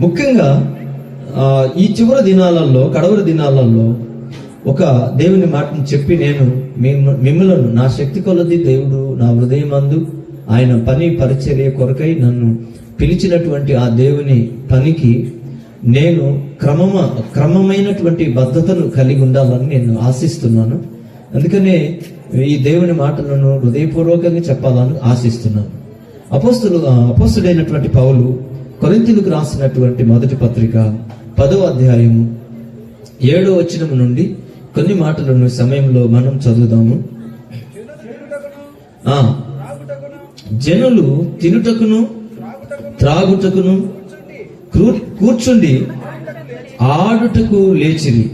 ముఖ్యంగా ఈ చివరి దినాలలో కడవరి దినాలలో ఒక దేవుని మాటను చెప్పి నేను మిమ్మలను నా శక్తి కొలది దేవుడు నా హృదయమందు ఆయన పని పరిచర్య కొరకై నన్ను పిలిచినటువంటి ఆ దేవుని పనికి నేను క్రమమ క్రమమైనటువంటి భద్రతను కలిగి ఉండాలని నేను ఆశిస్తున్నాను. అందుకనే ఈ దేవుని మాటలను హృదయపూర్వకంగా చెప్పాలని ఆశిస్తున్నాను. అపోస్తులు అపోస్తుడైనటువంటి పౌలు కొరింతీలకు రాసినటువంటి మొదటి పత్రిక పదో అధ్యాయము ఏడో వచనం నుండి కొన్ని మాటలను సమయంలో మనం చదువుదాము. జనులు తినుటకును త్రాగుటకును కూర్చుండి ఆడుటకు లేచిరి.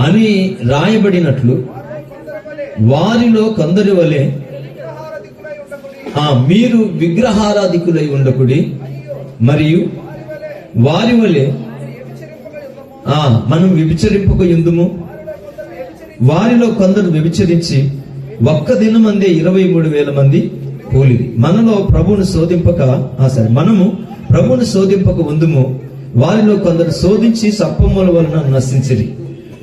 అని రాయబడినట్లు వారిలో కొందరి వలె ఆ మీరు విగ్రహారాధికులై ఉండకుడి మరియు వారి వలె ఆ మనం విభిచరింపక ఎందుము? వారిలో కొందరు వ్యభిచరించి ఒక్క దినమందే ఇరవై మూడు వేల మంది కూలిది మనలో ప్రభువును శోధింపక సరే మనము ప్రభువును శోధింపక ఉందుము. వారిలో కొందరు శోధించి సప్పమ్మల వలన నశించిరి.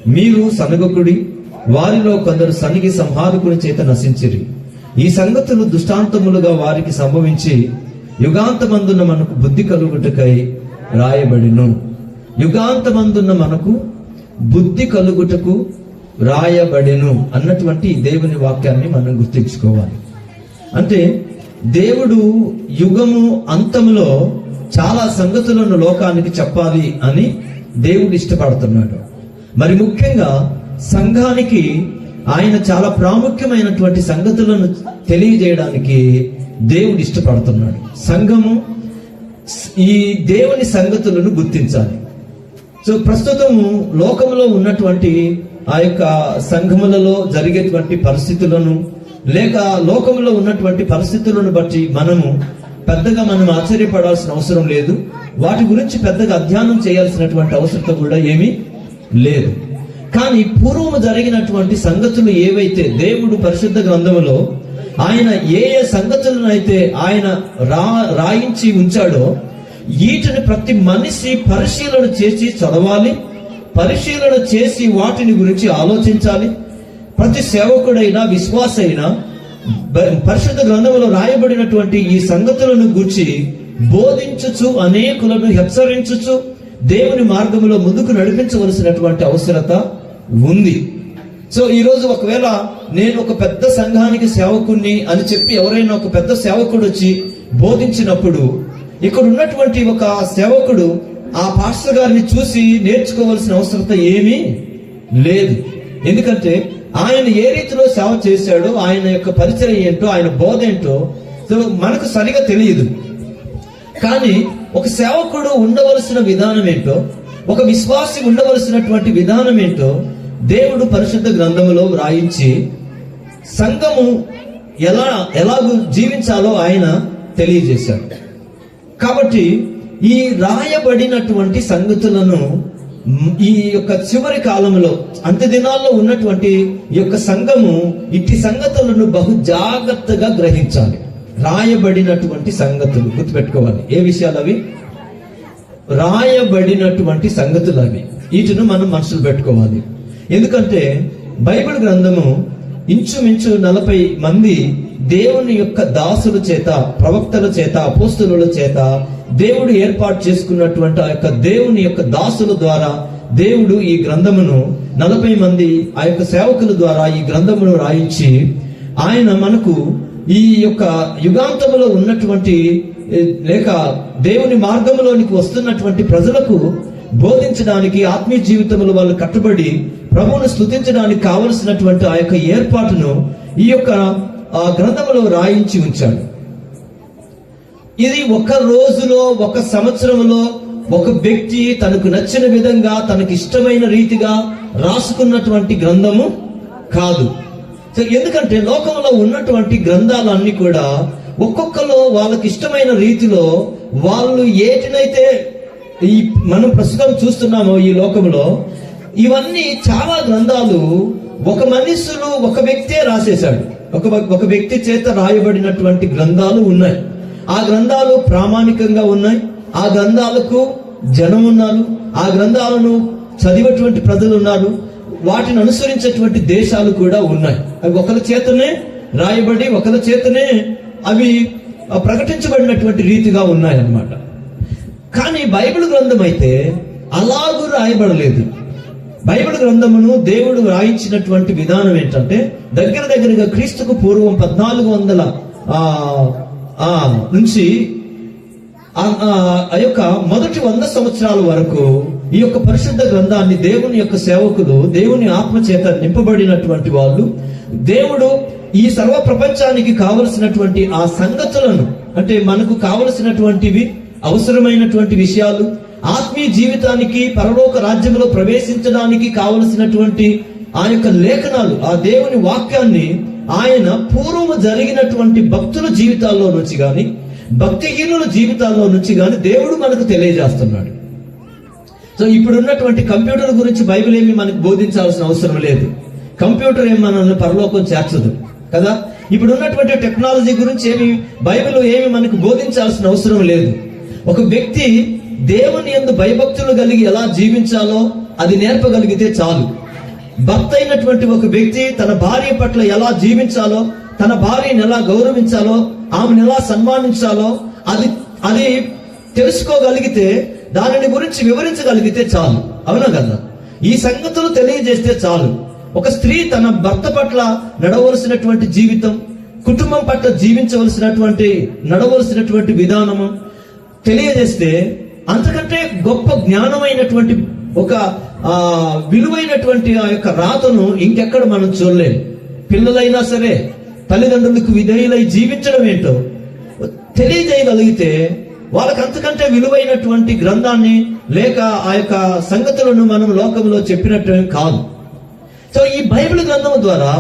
మీరు సనగకుడి వారిలో కొందరు సనిగి సంహారకుని చేత నశించిరి. ఈ సంగతులు దృష్టాంతములుగా వారికి సంభవించి యుగాంతమందున మనకు బుద్ధి కలుగుటకై రాయబడిను. యుగాంతమందున్న మనకు బుద్ధి కలుగుటకు రాయబడెను అన్నటువంటి దేవుని వాక్యాన్ని మనం గుర్తించుకోవాలి. అంటే దేవుడు యుగము అంతంలో చాలా సంగతులను లోకానికి చెప్పాలి అని దేవుడు ఇష్టపడుతున్నాడు. మరి ముఖ్యంగా సంఘానికి ఆయన చాలా ప్రాముఖ్యమైనటువంటి సంగతులను తెలియజేయడానికి దేవుడు ఇష్టపడుతున్నాడు. సంఘము ఈ దేవుని సంగతులను గుర్తించాలి. సో ప్రస్తుతము లోకంలో ఉన్నటువంటి ఆ యొక్క సంఘములలో జరిగేటువంటి పరిస్థితులను లేక లోకంలో ఉన్నటువంటి పరిస్థితులను బట్టి మనము పెద్దగా మనం ఆశ్చర్యపడాల్సిన అవసరం లేదు. వాటి గురించి పెద్దగా అధ్యయనం చేయాల్సినటువంటి అవసరం కూడా ఏమీ లేదు. కానీ పూర్వము జరిగినటువంటి సంగతులు ఏవైతే దేవుడు పరిశుద్ధ గ్రంథములో ఆయన ఏ ఏ సంగతులను అయితే ఆయన రా రాయించి ఉంచాడో వీటిని ప్రతి మనిషి పరిశీలన చేసి చదవాలి పరిశీలన చేసి వాటిని గురించి ఆలోచించాలి. ప్రతి సేవకుడైనా విశ్వాస అయినా పరిశుద్ధ గ్రంథంలో రాయబడినటువంటి ఈ సంగతులను గురించి బోధించుచు అనేకులను హెచ్చరించుచు దేవుని మార్గంలో ముందుకు నడిపించవలసినటువంటి అవసరత ఉంది. సో ఈరోజు ఒకవేళ నేను ఒక పెద్ద సంఘానికి సేవకుణ్ణి అని చెప్పి ఎవరైనా ఒక పెద్ద సేవకుడు వచ్చి బోధించినప్పుడు ఇక్కడ ఉన్నటువంటి ఒక సేవకుడు ఆ పాస్టర్ గారిని చూసి నేర్చుకోవాల్సిన అవసరత ఏమీ లేదు. ఎందుకంటే ఆయన ఏ రీతిలో సేవ చేశాడో ఆయన యొక్క పరిచయం ఏంటో ఆయన బోధ ఏంటో సో మనకు సరిగా తెలియదు. కానీ ఒక సేవకుడు ఉండవలసిన విధానం ఏంటో ఒక విశ్వాసి ఉండవలసినటువంటి విధానం ఏంటో దేవుడు పరిశుద్ధ గ్రంథములో వ్రాయించి సంఘము ఎలా ఎలాగూ జీవించాలో ఆయన తెలియజేశాడు. కాబట్టి ఈ రాయబడినటువంటి సంగతులను ఈ యొక్క చివరి కాలంలో అంత్య దినాల్లో ఉన్నటువంటి ఈ యొక్క సంఘము ఇట్టి సంగతులను బహు జాగ్రత్తగా గ్రహించాలి. రాయబడినటువంటి సంగతులు గుర్తుపెట్టుకోవాలి. ఏ విషయాలు అవి? రాయబడినటువంటి సంగతులు అవి. వీటిని మనం మనసులు పెట్టుకోవాలి. ఎందుకంటే బైబిల్ గ్రంథము ఇంచుమించు నలభై మంది దేవుని యొక్క దాసుల చేత ప్రవక్తల చేత అపోస్తుల చేత దేవుడు ఏర్పాటు చేసుకున్నటువంటి ఆ యొక్క దేవుని యొక్క దాసుల ద్వారా దేవుడు ఈ గ్రంథమును నలభై మంది ఆ యొక్క సేవకుల ద్వారా ఈ గ్రంథమును రాయించి ఆయన మనకు ఈ యొక్క యుగాంతములో ఉన్నటువంటి లేక దేవుని మార్గంలోనికి వస్తున్నటువంటి ప్రజలకు బోధించడానికి ఆత్మీయ జీవితంలో వాళ్ళు కట్టుబడి ప్రభువును స్తుతించడానికి కావలసినటువంటి ఆ యొక్క ఏర్పాటును ఈ యొక్క ఆ గ్రంథములో రాయించి ఉంచాడు. ఇది ఒక రోజులో ఒక సంవత్సరంలో ఒక వ్యక్తి తనకు నచ్చిన విధంగా తనకి ఇష్టమైన రీతిగా రాసుకున్నటువంటి గ్రంథము కాదు. సో ఎందుకంటే లోకంలో ఉన్నటువంటి గ్రంథాలన్నీ కూడా ఒక్కొక్కలో వాళ్ళకి ఇష్టమైన రీతిలో వాళ్ళు ఏటినైతే ఈ మనం ప్రస్తుతం చూస్తున్నాము ఈ లోకంలో ఇవన్నీ చాలా గ్రంథాలు ఒక మనుషులు ఒక వ్యక్తే రాసేశాడు. ఒక ఒక వ్యక్తి చేత రాయబడినటువంటి గ్రంథాలు ఉన్నాయి. ఆ గ్రంథాలు ప్రామాణికంగా ఉన్నాయి. ఆ గ్రంథాలకు జనం ఉన్నారు. ఆ గ్రంథాలను చదివేటువంటి ప్రజలు ఉన్నారు. వాటిని అనుసరించేటువంటి దేశాలు కూడా ఉన్నాయి. అవి ఒకరి చేతనే రాయబడి ఒకరి చేతనే అవి ప్రకటించబడినటువంటి రీతిగా ఉన్నాయన్నమాట. కానీ బైబిల్ గ్రంథం అయితే అలాగూ రాయబడలేదు. బైబిల్ గ్రంథమును దేవుడు రాయించినటువంటి విధానం ఏంటంటే దగ్గర దగ్గరగా క్రీస్తుకు పూర్వం పద్నాలుగు వందల నుంచి ఆ యొక్క మొదటి వంద సంవత్సరాల వరకు ఈ యొక్క పరిశుద్ధ గ్రంథాన్ని దేవుని యొక్క సేవకులు దేవుని ఆత్మ చేత నింపబడినటువంటి వాళ్ళు దేవుడు ఈ సర్వ ప్రపంచానికి కావలసినటువంటి ఆ సంగతులను అంటే మనకు కావలసినటువంటివి అవసరమైనటువంటి విషయాలు ఆత్మీయ జీవితానికి పరలోక రాజ్యంలో ప్రవేశించడానికి కావలసినటువంటి ఆ యొక్క లేఖనాలు ఆ దేవుని వాక్యాన్ని ఆయన పూర్వము జరిగినటువంటి భక్తుల జీవితాల్లో నుంచి కానీ భక్తిహీనుల జీవితాల్లో నుంచి కానీ దేవుడు మనకు తెలియజేస్తున్నాడు. సో ఇప్పుడు ఉన్నటువంటి కంప్యూటర్ గురించి బైబిల్ ఏమి మనకు బోధించాల్సిన అవసరం లేదు. కంప్యూటర్ ఏమి మనల్ని పరలోకం చేర్చదు కదా? ఇప్పుడు ఉన్నటువంటి టెక్నాలజీ గురించి ఏమి బైబిల్ ఏమి మనకు బోధించాల్సిన అవసరం లేదు. ఒక వ్యక్తి దేవుని ఎందు భయభక్తులు కలిగి ఎలా జీవించాలో అది నేర్పగలిగితే చాలు. భర్త అయినటువంటి ఒక వ్యక్తి తన భార్య పట్ల ఎలా జీవించాలో తన భార్యను ఎలా గౌరవించాలో ఆమెను ఎలా సన్మానించాలో అది అది తెలుసుకోగలిగితే దానిని గురించి వివరించగలిగితే చాలు. అవునా కదా? ఈ సంగతులు తెలియజేస్తే చాలు. ఒక స్త్రీ తన భర్త పట్ల నడవలసినటువంటి జీవితం కుటుంబం పట్ల జీవించవలసినటువంటి నడవలసినటువంటి విధానము తెలియజేస్తే అంతకంటే గొప్ప జ్ఞానమైనటువంటి ఒక విలువైనటువంటి ఆ యొక్క రాతను ఇంకెక్కడ మనం చూడలేము పిల్లలైనా సరే తల్లిదండ్రులకు విధేయులై జీవించడం ఏంటో తెలియజేయగలిగితే వాళ్ళకి అంతకంటే విలువైనటువంటి గ్రంథాన్ని లేక ఆ యొక్క సంగతులను మనం లోకంలో చెప్పినట్టు కాదు. సో ఈ బైబిల్ గ్రంథం ద్వారా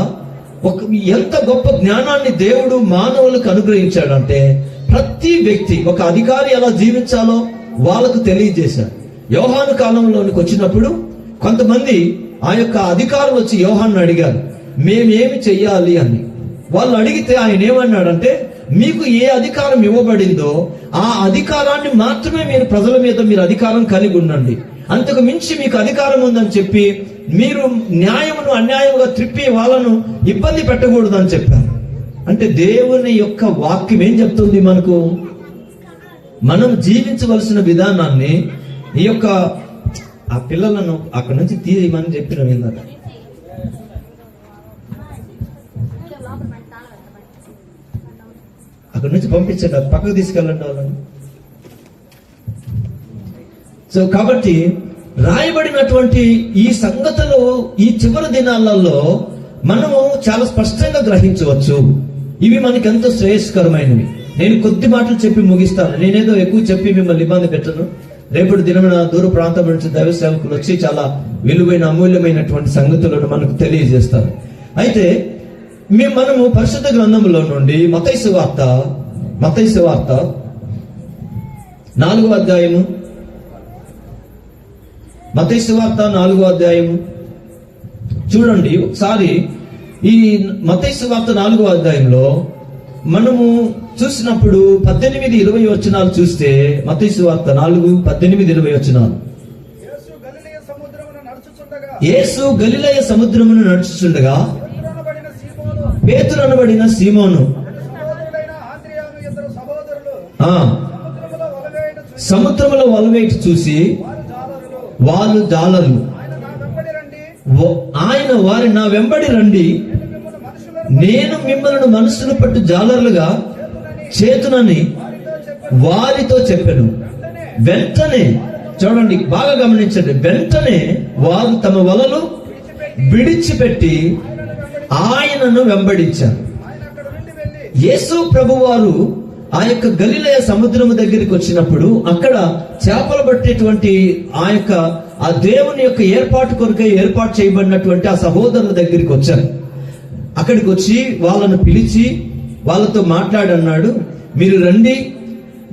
ఒక ఎంత గొప్ప జ్ఞానాన్ని దేవుడు మానవులకు అనుగ్రహించాడంటే ప్రతి వ్యక్తి ఒక అధికారి ఎలా జీవించాలో వాళ్ళకు తెలియజేశారు. యోహాను కాలంలోనికి వచ్చినప్పుడు కొంతమంది ఆ యొక్క అధికారులు వచ్చి యోహాన్ని అడిగారు మేమేమి చెయ్యాలి? అని. వాళ్ళు అడిగితే ఆయన ఏమన్నాడంటే మీకు ఏ అధికారం ఇవ్వబడిందో ఆ అధికారాన్ని మాత్రమే మీరు ప్రజల మీద మీరు అధికారం కలిగి ఉండండి. అంతకు మించి మీకు అధికారం ఉందని చెప్పి మీరు న్యాయమును అన్యాయముగా త్రిప్పి వాళ్ళను ఇబ్బంది పెట్టకూడదని చెప్పారు. అంటే దేవుని యొక్క వాక్యం ఏం చెప్తుంది మనకు? మనం జీవించవలసిన విధానాన్ని ఈ యొక్క ఆ పిల్లలను అక్కడి నుంచి తీయమని చెప్పిన ఇందాక. అక్కడి నుంచి పంపించండి అది పక్కకు తీసుకెళ్ళండి వాళ్ళని. సో కాబట్టి రాయబడినటువంటి ఈ సంగతులు ఈ చివరి దినాలలో మనము చాలా స్పష్టంగా గ్రహించవచ్చు. ఇవి మనకి ఎంతో శ్రేయస్కరమైనవి. నేను కొద్ది మాటలు చెప్పి ముగిస్తాను నేనేదో ఎక్కువ చెప్పి మిమ్మల్ని ఇబ్బంది పెట్టను. రేపటి దినమున దూర ప్రాంతం నుంచి దైవ సేవకులు వచ్చి చాలా విలువైన అమూల్యమైనటువంటి సంగతులను మనకు తెలియజేస్తారు. అయితే మేము మనము పరిశుద్ధ గ్రంథంలో నుండి మతైసు వార్త మతైసు వార్త నాలుగో అధ్యాయము. మతైసు వార్త నాలుగో అధ్యాయము. చూడండి ఒకసారి ఈ మతైసు వార్త నాలుగో అధ్యాయంలో మనము చూసినప్పుడు పద్దెనిమిది ఇరవై వచనాలు చూస్తే మతైసు వార్త నాలుగు పద్దెనిమిది ఇరవై వచనాలు. యేసు గలిలయ సముద్రమున నడుచుచుండగా. నడుచుచుండగా ఎదురనబడిన సీమోను. సముద్రములో వలవేటి చూసి వాళ్ళు జాలర్లు ఆయన నా వెంబడి రండి వ- ఆయన వారి నా వెంబడి రండి. నేను మిమ్మల్ని మనుషులను మనసును పట్టు జాలర్లుగా చేతునని వారితో చెప్పాను. వెంటనే చూడండి బాగా గమనించండి. వెంటనే వారు తమ వలలు విడిచిపెట్టి ఆయనను వెంబడించారు. ఆయన యేసు ప్రభువారు ఆ యొక్క గలిలయ సముద్రము దగ్గరికి వచ్చినప్పుడు అక్కడ చేపలు పట్టేటువంటి ఆ యొక్క ఆ దేవుని యొక్క ఏర్పాటు కొరకై ఏర్పాటు చేయబడినటువంటి ఆ సహోదరుల దగ్గరికి వచ్చారు అక్కడికి వచ్చి వాళ్ళను పిలిచి వాళ్ళతో మాట్లాడన్నాడు. మీరు రండి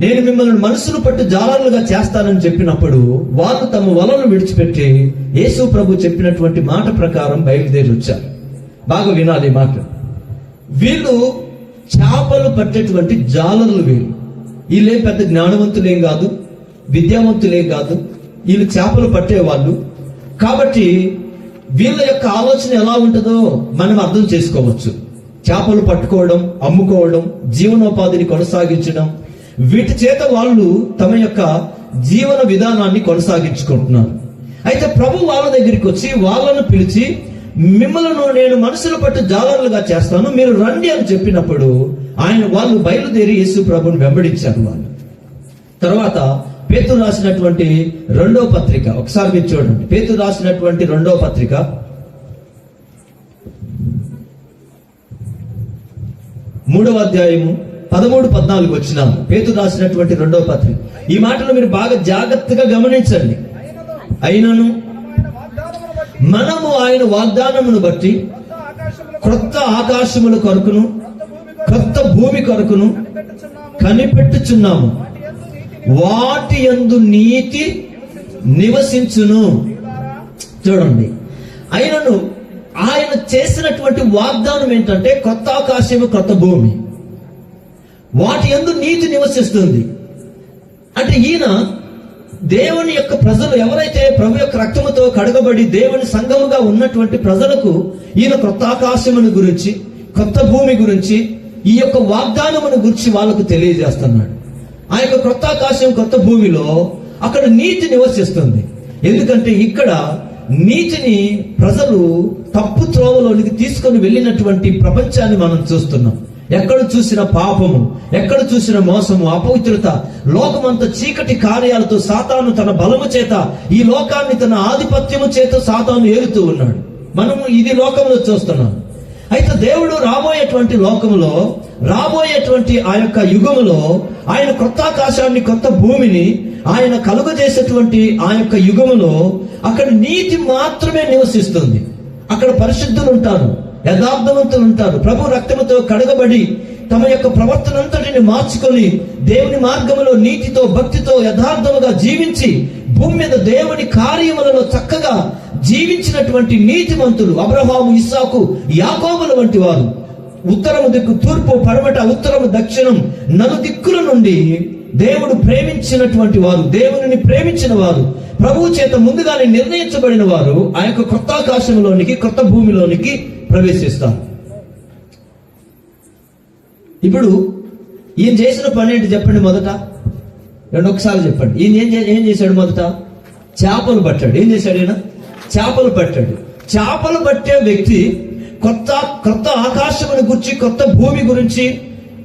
నేను మిమ్మల్ని మనసును పట్టు జాలర్లుగా చేస్తానని చెప్పినప్పుడు వాళ్ళు తమ వలలు విడిచిపెట్టి యేసు ప్రభు చెప్పినటువంటి మాట ప్రకారం బయలుదేరి వచ్చారు. బాగా వినాలి మాట వీళ్ళు చేపలు పట్టేటువంటి జాలర్లు వీళ్ళు. వీళ్ళే పెద్ద జ్ఞానవంతులేం కాదు విద్యావంతులే కాదు వీళ్ళు చేపలు పట్టేవాళ్ళు. కాబట్టి వీళ్ళ యొక్క ఆలోచన ఎలా ఉంటుందో మనం అర్థం చేసుకోవచ్చు. చేపలు పట్టుకోవడం అమ్ముకోవడం జీవనోపాధిని కొనసాగించడం. వీటి చేత వాళ్ళు తమ యొక్క జీవన విధానాన్ని కొనసాగించుకుంటున్నారు. అయితే ప్రభు వాళ్ళ దగ్గరికి వచ్చి వాళ్ళను పిలిచి మిమ్మలను నేను మనుషులు పట్టు జాలర్లుగా చేస్తాను. మీరు రండి అని చెప్పినప్పుడు ఆయన వాళ్ళు బయలుదేరి యేసు ప్రభుని వెంబడించారు వాళ్ళు. తర్వాత పేతురు రాసినటువంటి రెండో పత్రిక. ఒకసారి మీరు చూడండి. పేతురు రాసినటువంటి రెండో పత్రిక. మూడవ అధ్యాయము పదమూడు పద్నాలుగు వచ్చిన పేతురు రాసినటువంటి రెండో పత్రిక. ఈ మాటలు మీరు బాగా జాగ్రత్తగా గమనించండి. అయినను మనము ఆయన వాగ్దానమును బట్టి కొత్త ఆకాశముల క్రొత్త ఆకాశముల కొరకును కొత్త భూమి క్రొత్త భూమి కొరకును కనిపెట్టుచున్నాము. వాటి యందు నీతి నివసించును. చూడండి. ఆయనను ఆయన చేసినటువంటి వాగ్దానం ఏంటంటే కొత్త ఆకాశము కొత్త భూమి. వాటి యందు నీతి నివసిస్తుంది. అంటే ఈయన దేవుని యొక్క ప్రజలు ఎవరైతే ప్రభు యొక్క రక్తముతో కడగబడి దేవుని సంఘముగా ఉన్నటువంటి ప్రజలకు ఈయన కొత్త ఆకాశమును గురించి కొత్త భూమి గురించి ఈ యొక్క వాగ్దానమును గురించి వాళ్ళకు తెలియజేస్తున్నాడు. ఆ యొక్క కొత్త ఆకాశం కొత్త భూమిలో అక్కడ నీతి నివసిస్తుంది. ఎందుకంటే ఇక్కడ నీతిని ప్రజలు తప్పు త్రోవలోనికి తీసుకొని వెళ్ళినటువంటి ప్రపంచాన్ని మనం చూస్తున్నాం. ఎక్కడ చూసిన పాపము ఎక్కడ చూసిన మోసము అపవిత్రత లోకమంత చీకటి కార్యాలతో సాతాను తన బలము చేత ఈ లోకాన్ని తన ఆధిపత్యము చేత సాతాను ఏలుతూ ఉన్నాడు. మనము ఇది లోకంలో చూస్తున్నాం. అయితే దేవుడు రాబోయేటువంటి లోకములో రాబోయేటువంటి ఆ యొక్క యుగములో ఆయన కొత్త ఆకాశాన్ని కొత్త భూమిని ఆయన కలుగజేసేటువంటి ఆ యొక్క యుగములో అక్కడ నీతి మాత్రమే నివసిస్తుంది. అక్కడ పరిశుద్ధులు ఉంటారు యథార్థవంతులు ఉంటారు ప్రభు రక్తముతో కడగబడి తమ యొక్క ప్రవర్తనంతటిని మార్చుకొని దేవుని మార్గములో నీతితో భక్తితో యథార్థముగా జీవించి భూమి మీద దేవుని కార్యములలో చక్కగా జీవించినటువంటి నీతిమంతులు అబ్రహాము ఇస్సాకు యాకోబుల వంటి వారు. ఉత్తరము దిక్కు తూర్పు పడమట ఉత్తరము దక్షిణం నలు దిక్కుల నుండి దేవుడు ప్రేమించినటువంటి వారు దేవుని ప్రేమించిన వారు ప్రభువు చేత ముందుగానే నిర్ణయించబడిన వారు ఆ యొక్క కొత్త ఆకాశంలోనికి కొత్త భూమిలోనికి ప్రవేశిస్తారు. ఇప్పుడు ఈయన చేసిన పని ఏంటి చెప్పండి మొదట? రెండు ఒకసారి చెప్పండి. ఈయన ఏం ఏం చేశాడు మొదట? చేపలు పట్టాడు. ఏం చేశాడు ఈయన? చేపలు పట్టాడు. చేపలు పట్టే వ్యక్తి కొత్త కొత్త ఆకాశముని గురించి కొత్త భూమి గురించి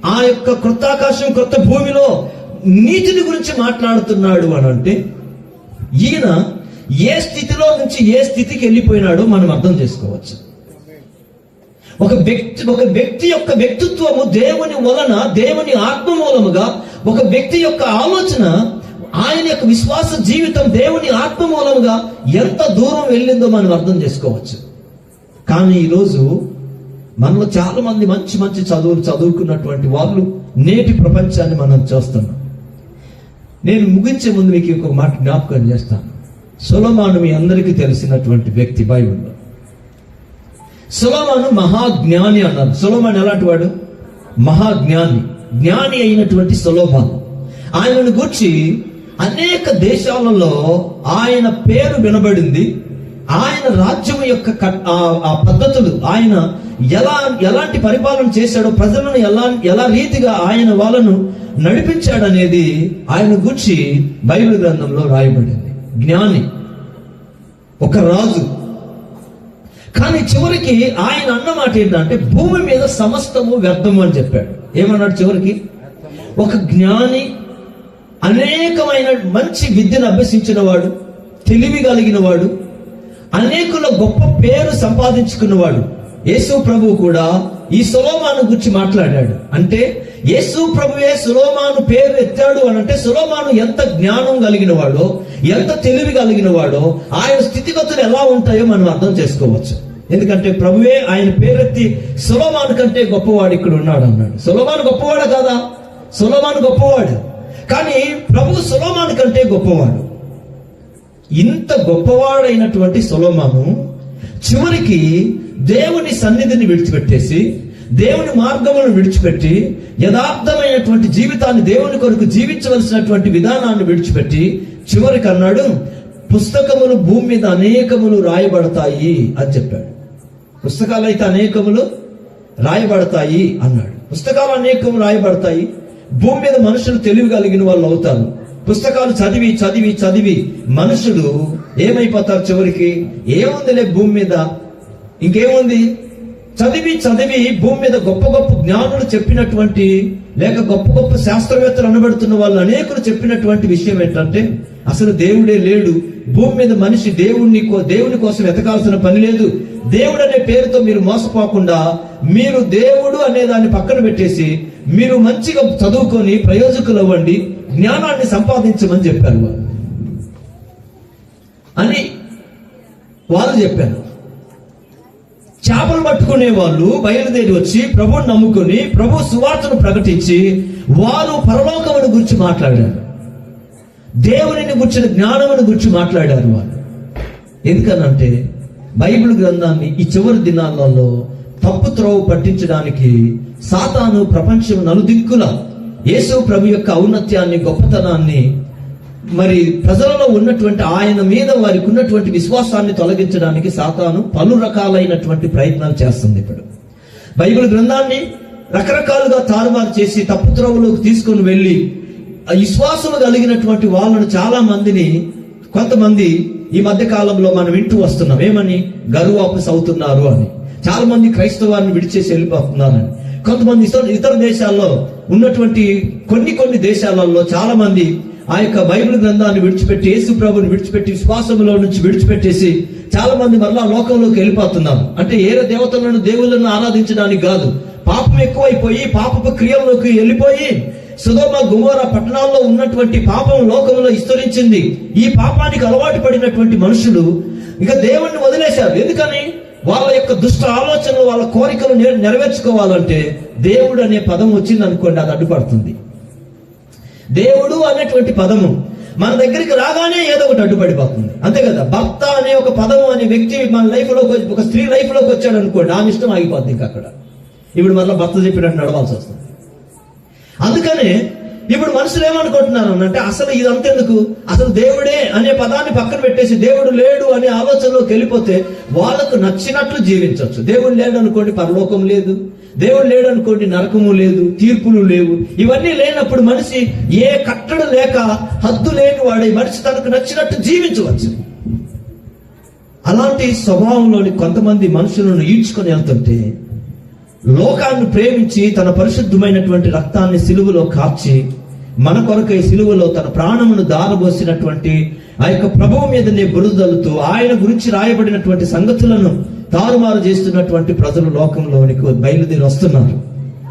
ఆ యొక్క కొత్త ఆకాశం కొత్త భూమిలో నీతిని గురించి మాట్లాడుతున్నాడు అని అంటే ఈయన ఏ స్థితిలో నుంచి ఏ స్థితికి వెళ్ళిపోయినాడో మనం అర్థం చేసుకోవచ్చు. ఒక వ్యక్తి ఒక వ్యక్తి యొక్క వ్యక్తిత్వము దేవుని వలన దేవుని ఆత్మ మూలముగా ఒక వ్యక్తి యొక్క ఆలోచన ఆయన యొక్క విశ్వాస జీవితం దేవుని ఆత్మ మూలముగా ఎంత దూరం వెళ్ళిందో మనం అర్థం చేసుకోవచ్చు. కానీ ఈరోజు మనలో చాలా మంది మంచి మంచి చదువులు చదువుకున్నటువంటి వాళ్ళు నేటి ప్రపంచాన్ని మనం చూస్తున్నాం. నేను ముగించే ముందు మీకు ఒక మాట జ్ఞాపకం చేస్తాను. సులమాను మీ అందరికీ తెలిసినటువంటి వ్యక్తి బైబిల్లో. సులమాను మహాజ్ఞాని అన్నారు. సులమాన్ ఎలాంటి వాడు? మహాజ్ఞాని. జ్ఞాని అయినటువంటి సులోమాను. ఆయనను గూర్చి అనేక దేశాలలో ఆయన పేరు వినబడింది. ఆయన రాజ్యం యొక్క ఆ- పద్ధతులు ఆయన ఎలా ఎలాంటి పరిపాలన చేశాడో ప్రజలను ఎలా ఎలా రీతిగా ఆయన వాళ్ళను నడిపించాడనేది ఆయన గురించి బైబిల్ గ్రంథంలో రాయబడింది. జ్ఞాని ఒక రాజు. కానీ చివరికి ఆయన అన్నమాట ఏంటంటే భూమి మీద సమస్తము వ్యర్థము అని చెప్పాడు. ఏమన్నాడు చివరికి? ఒక జ్ఞాని అనేకమైన మంచి విద్యను అభ్యసించిన వాడు తెలివి కలిగిన వాడు అనేకుల గొప్ప పేరు సంపాదించుకున్నవాడు. యేసు ప్రభువు కూడా ఈ సులోమాను గురించి మాట్లాడాడు. అంటే యేసు ప్రభువే సులోమాను పేరు ఎత్తాడు అని అంటే సులోమాను ఎంత జ్ఞానం కలిగిన వాడో ఎంత తెలివి కలిగిన వాడో ఆయన స్థితిగతులు ఎలా ఉంటాయో మనం అర్థం చేసుకోవచ్చు. ఎందుకంటే ప్రభువే ఆయన పేరెత్తి సులోమాను కంటే గొప్పవాడు ఇక్కడ ఉన్నాడు అన్నాడు. సులోమాను గొప్పవాడు కాదా? సులోమాను గొప్పవాడు. కానీ ప్రభు సులోమాన్ కంటే గొప్పవాడు. ఇంత గొప్పవాడైనటువంటి సులోమాను చివరికి దేవుని సన్నిధిని విడిచిపెట్టేసి దేవుని మార్గములను విడిచిపెట్టి యథార్థమైనటువంటి జీవితాన్ని దేవుని కొరకు జీవించవలసినటువంటి విధానాన్ని విడిచిపెట్టి చివరికి అన్నాడు పుస్తకములు భూమి మీద అనేకములు రాయబడతాయి అని చెప్పాడు. పుస్తకాలు అయితే అనేకములు రాయబడతాయి అన్నాడు. పుస్తకాలు అనేకము రాయబడతాయి. భూమి మీద మనుషులు తెలివి కలిగిన వాళ్ళు అవుతారు. పుస్తకాలు చదివి చదివి చదివి మనుషులు ఏమైపోతారు చివరికి? ఏముందిలే భూమి మీద? ఇంకేముంది? చదివి చదివి భూమి మీద గొప్ప గొప్ప జ్ఞానులు చెప్పినటువంటి లేక గొప్ప గొప్ప శాస్త్రవేత్తలు అనబడుతున్న వాళ్ళు అనేకులు చెప్పినటువంటి విషయం ఏంటంటే అసలు దేవుడే లేడు. భూమి మీద మనిషి దేవుణ్ణి కో- దేవుని కోసం వెతకాల్సిన పని లేదు. దేవుడు అనే పేరుతో మీరు మోసపోకుండా మీరు దేవుడు అనే దాన్ని పక్కన పెట్టేసి మీరు మంచిగా చదువుకొని ప్రయోజకులు అవ్వండి జ్ఞానాన్ని సంపాదించమని చెప్పారు వాళ్ళు. అని వాళ్ళు చెప్పారు. చేపలు పట్టుకునే వాళ్ళు బయలుదేరి వచ్చి ప్రభుని నమ్ముకొని ప్రభు సువార్తను ప్రకటించి వారు పరలోకమును గురించి మాట్లాడారు. దేవునిని గుర్చిన జ్ఞానమును గురించి మాట్లాడారు వారు ఎందుకనంటే బైబిల్ గ్రంథాన్ని ఈ చివరి దినాలలో తప్పు త్రోవ పట్టించడానికి సాతాను ప్రపంచం నలుదిక్కుల యేసు ప్రభు యొక్క ఔన్నత్యాన్ని గొప్పతనాన్ని మరి ప్రజలలో ఉన్నటువంటి ఆయన మీద వారికి ఉన్నటువంటి విశ్వాసాన్ని తొలగించడానికి సాతాను పలు రకాలైనటువంటి ప్రయత్నాలు చేస్తుంది ఇప్పుడు. బైబిల్ గ్రంథాన్ని రకరకాలుగా తారుమారు చేసి తప్పు త్రోవలోకి తీసుకొని వెళ్ళి విశ్వాసము కలిగినటువంటి వాళ్ళను చాలా మందిని కొంతమంది ఈ మధ్య కాలంలో మనం వింటూ వస్తున్నాం ఏమని? గరువాపస్ అవుతున్నారు అని. చాలా మంది క్రైస్తవాన్ని విడిచేసి వెళ్ళిపోతున్నారని కొంతమంది ఇతర దేశాల్లో ఉన్నటువంటి కొన్ని కొన్ని దేశాలలో చాలా మంది ఆ యొక్క బైబిల్ గ్రంథాన్ని విడిచిపెట్టి యేసు ప్రభుని విడిచిపెట్టి విశ్వాసంలో నుంచి విడిచిపెట్టేసి చాలా మంది మరలా లోకంలోకి వెళ్ళిపోతున్నారు. అంటే ఏ దేవతలను దేవుళ్ళను ఆరాధించడానికి కాదు. పాపం ఎక్కువైపోయి పాపపు క్రియల్లోకి వెళ్ళిపోయి సుధోమ గుమోర పట్టణాల్లో ఉన్నటువంటి పాపం లోకంలో విస్తరించింది. ఈ పాపానికి అలవాటు పడినటువంటి మనుషులు ఇక దేవుణ్ణి వదిలేశారు. ఎందుకని? వాళ్ళ యొక్క దుష్ట ఆలోచనలు వాళ్ళ కోరికలు నెరవేర్చుకోవాలంటే దేవుడు అనే పదం వచ్చింది అనుకోండి అది అడ్డుపడుతుంది. దేవుడు అనేటువంటి పదము మన దగ్గరికి రాగానే ఏదో ఒకటి అడ్డుపడిపోతుంది. అంతే కదా? భర్త అనే ఒక పదము అనే వ్యక్తి మన లైఫ్లోకి వచ్చి- ఒక స్త్రీ లైఫ్లోకి వచ్చాడు అనుకోండి ఆమె ఇష్టం ఆగిపోతుంది ఇంకా అక్కడ. ఇప్పుడు మళ్ళీ భర్త చెప్పినట్టు నడవాల్సి వస్తుంది. అందుకనే ఇప్పుడు మనుషులు ఏమనుకుంటున్నారు అంటే అసలు ఇదంతెందుకు? అసలు దేవుడే అనే పదాన్ని పక్కన పెట్టేసి దేవుడు లేడు అనే ఆలోచనలోకి వెళ్ళిపోతే వాళ్ళకు నచ్చినట్లు జీవించవచ్చు. దేవుడు లేడు అనుకోండి పరలోకం లేదు. దేవుడు లేడు అనుకోండి నరకము లేదు తీర్పులు లేవు. ఇవన్నీ లేనప్పుడు మనిషి ఏ కట్టడం లేక హద్దు లేని వాడే మనిషి తనకు నచ్చినట్టు జీవించవచ్చు. అలాంటి స్వభావంలోని కొంతమంది మనుషులను ఈడ్చుకొని వెళ్తుంటే లోకాన్ని ప్రేమించి తన పరిశుద్ధమైనటువంటి రక్తాన్ని సిలువలో కాచి మన కొరకై సిలువలో తన ప్రాణమును దారబోసినటువంటి ఆ యొక్క ప్రభువు మీదనే బురుదలుతూ ఆయన గురించి రాయబడినటువంటి సంగతులను తారుమారు చేస్తున్నటువంటి ప్రజలు లోకంలోనికి బయలుదేరి వస్తున్నారు.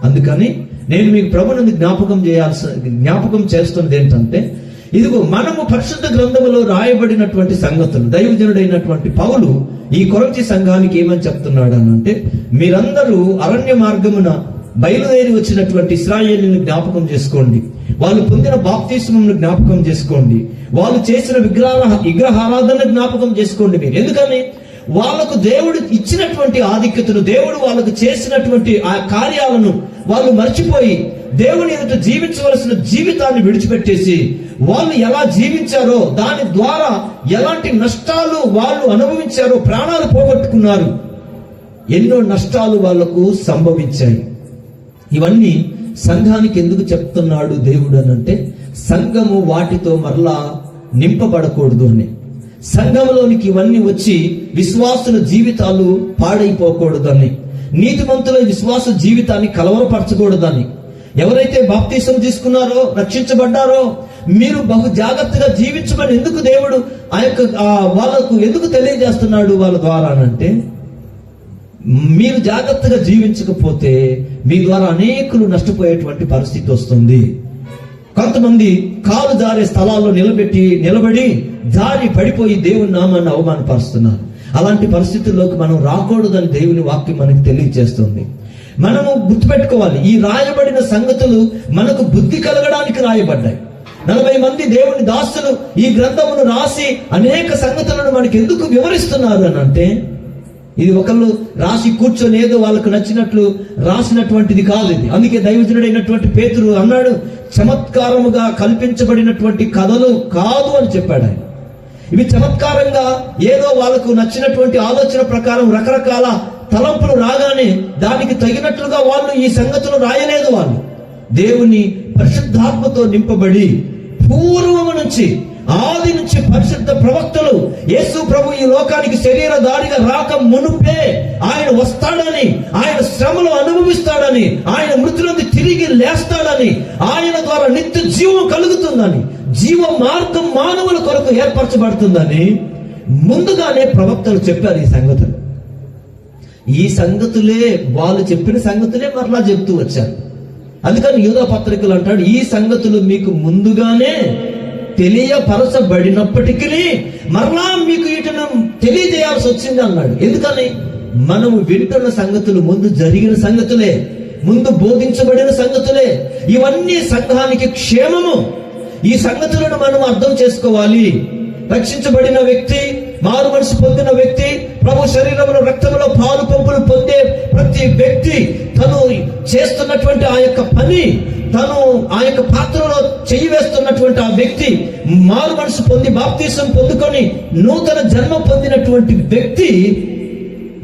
అందుకని నేను మీకు ప్రభుని జ్ఞాపకం చేయాల్సిన జ్ఞాపకం చేస్తున్నది ఏంటంటే ఇదిగో మనము పరిశుద్ధ గ్రంథములో రాయబడినటువంటి సంగతులు దైవజనుడైనటువంటి పౌలు ఈ కొరచి సంఘానికి ఏమని చెప్తున్నాడు అని అంటే మీరందరూ అరణ్య మార్గమున బయలుదేరి వచ్చినటువంటి ఇస్రాయేలీని జ్ఞాపకం చేసుకోండి. వాళ్ళు పొందిన బాప్తిస్మను జ్ఞాపకం చేసుకోండి. వాళ్ళు చేసిన విగ్రహాల విగ్రహారాధన జ్ఞాపకం చేసుకోండి మీరు. ఎందుకని? వాళ్ళకు దేవుడు ఇచ్చినటువంటి ఆధిక్యతను దేవుడు వాళ్ళకు చేసినటువంటి ఆ కార్యాలను వాళ్ళు మర్చిపోయి దేవుని ఎదుట జీవించవలసిన జీవితాన్ని విడిచిపెట్టేసి వాళ్ళు ఎలా జీవించారో దాని ద్వారా ఎలాంటి నష్టాలు వాళ్ళు అనుభవించారో ప్రాణాలు పోగొట్టుకున్నారు. ఎన్నో నష్టాలు వాళ్ళకు సంభవించాయి. ఇవన్నీ సంఘానికి ఎందుకు చెప్తున్నాడు దేవుడు అని అంటే సంఘము వాటితో మరలా నింపబడకూడదు అని. సంఘంలోనికి ఇవన్నీ వచ్చి విశ్వాసుల జీవితాలు పాడైపోకూడదని నీతిమంతుల విశ్వాస జీవితాన్ని కలవరపరచకూడదని ఎవరైతే బాప్తీసం తీసుకున్నారో రక్షించబడ్డారో మీరు బహు జాగ్రత్తగా జీవించమని ఎందుకు దేవుడు ఆ యొక్క వాళ్ళకు ఎందుకు తెలియజేస్తున్నాడు వాళ్ళ ద్వారా అంటే మీరు జాగ్రత్తగా జీవించకపోతే మీ ద్వారా అనేకులు నష్టపోయేటువంటి పరిస్థితి వస్తుంది. కొంతమంది కాలు జారే స్థలాల్లో నిలబెట్టి నిలబడి జారి పడిపోయి దేవుని నామాన్ని అవమానపరుస్తున్నారు. అలాంటి పరిస్థితుల్లోకి మనం రాకూడదని దేవుని వాక్యం మనకి తెలియజేస్తుంది. మనము గుర్తుపెట్టుకోవాలి. ఈ రాయబడిన సంగతులు మనకు బుద్ధి కలగడానికి రాయబడ్డాయి. నలభై మంది దేవుని దాసులు ఈ గ్రంథమును రాసి అనేక సంగతులను మనకి ఎందుకు వివరిస్తున్నారు అని అంటే ఇది ఒకళ్ళు రాసి కూర్చొని ఏదో వాళ్ళకు నచ్చినట్లు రాసినటువంటిది కాదు ఇది. అందుకే దైవజనుడైనటువంటి పేతురు అన్నాడు చమత్కారముగా కల్పించబడినటువంటి కథలు కాదు అని చెప్పాడు ఆయన. ఇవి చమత్కారంగా ఏదో వాళ్ళకు నచ్చినటువంటి ఆలోచన ప్రకారం రకరకాల తలంపులు రాగానే దానికి తగినట్లుగా వాళ్ళు ఈ సంగతులు రాయలేదు వాళ్ళు. దేవుని పరిశుద్ధాత్మతో నింపబడి పూర్వము నుంచి ఆది నుంచి పరిశుద్ధ ప్రవక్తలు యేసు ప్రభు ఈ లోకానికి శరీరధారిగా రాక మునుపే ఆయన వస్తాడని ఆయన శ్రమలు అనుభవిస్తాడని ఆయన మృతులంది తిరిగి లేస్తాడని ఆయన ద్వారా నిత్య జీవం కలుగుతుందని జీవ మార్గం మానవుల కొరకు ఏర్పరచబడుతుందని ముందుగానే ప్రవక్తలు చెప్పారు ఈ సంగతులు. ఈ సంగతులే వాళ్ళు చెప్పిన సంగతులే మరలా చెప్తూ వచ్చారు. అందుకని యూదా పత్రికలు అంటాడు ఈ సంగతులు మీకు ముందుగానే తెలియపరచబడినప్పటికీ మరలా మీకు వీటిని తెలియజేయాల్సి వచ్చింది అన్నాడు. ఎందుకని? మనము వింటున్న సంగతులు ముందు జరిగిన సంగతులే ముందు బోధించబడిన సంగతులే. ఇవన్నీ సంఘానికి క్షేమము. ఈ సంగతులను మనం అర్థం చేసుకోవాలి. రక్షించబడిన వ్యక్తి మారు మనసు పొందిన వ్యక్తి ప్రభు శరీరంలో రక్తంలో పాలు పంపులు పొందే ప్రతి వ్యక్తి తను చేస్తున్నటువంటి ఆ యొక్క పని తను ఆ యొక్క పాత్రలో చెయ్యి వేస్తున్నటువంటి ఆ వ్యక్తి మారు మనసు పొంది బాప్తీసం పొందుకొని నూతన జన్మ పొందినటువంటి వ్యక్తి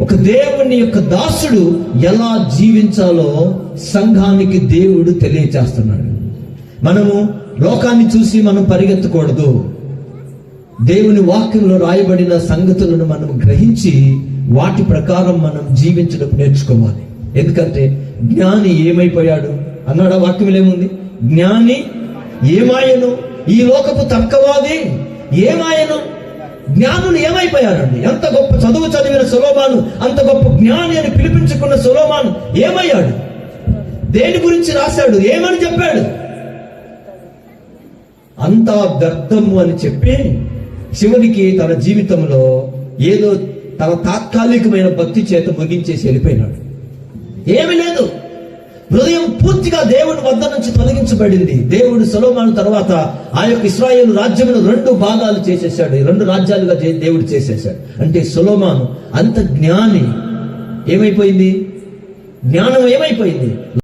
ఒక దేవుని యొక్క దాసుడు ఎలా జీవించాలో సంఘానికి దేవుడు తెలియచేస్తున్నాడు. మనము లోకాన్ని చూసి మనం పరిగెత్తకూడదు. దేవుని వాక్యంలో రాయబడిన సంగతులను మనం గ్రహించి వాటి ప్రకారం మనం జీవించడం నేర్చుకోవాలి. ఎందుకంటే జ్ఞాని ఏమైపోయాడు? అన్నాడు ఆ వాక్యం ఏముంది? జ్ఞాని ఏమాయను? ఈ లోకపు తర్కవాది ఏమాయను? జ్ఞానులు ఏమైపోయారండి? ఎంత గొప్ప చదువు చదివిన సులోమాను అంత గొప్ప జ్ఞాని అని పిలిపించుకున్న సులోమాను ఏమయ్యాడు? దేని గురించి రాశాడు? ఏమని చెప్పాడు? అంతా వ్యర్థము అని చెప్పి చివరికి తన జీవితంలో ఏదో తన తాత్కాలికమైన భక్తి చేత ముగించేసి వెళ్ళిపోయినాడు. ఏమీ లేదు. హృదయం పూర్తిగా దేవుని వద్ద నుంచి తొలగించబడింది. దేవుడు సొలోమాను తర్వాత ఆ యొక్క ఇస్రాయేల్ రాజ్యమును రెండు భాగాలు చేసేసాడు ఈ రెండు రాజ్యాలుగా దేవుడు చేసేసాడు అంటే సొలోమాను అంత జ్ఞాని ఏమైపోయింది? జ్ఞానం ఏమైపోయింది?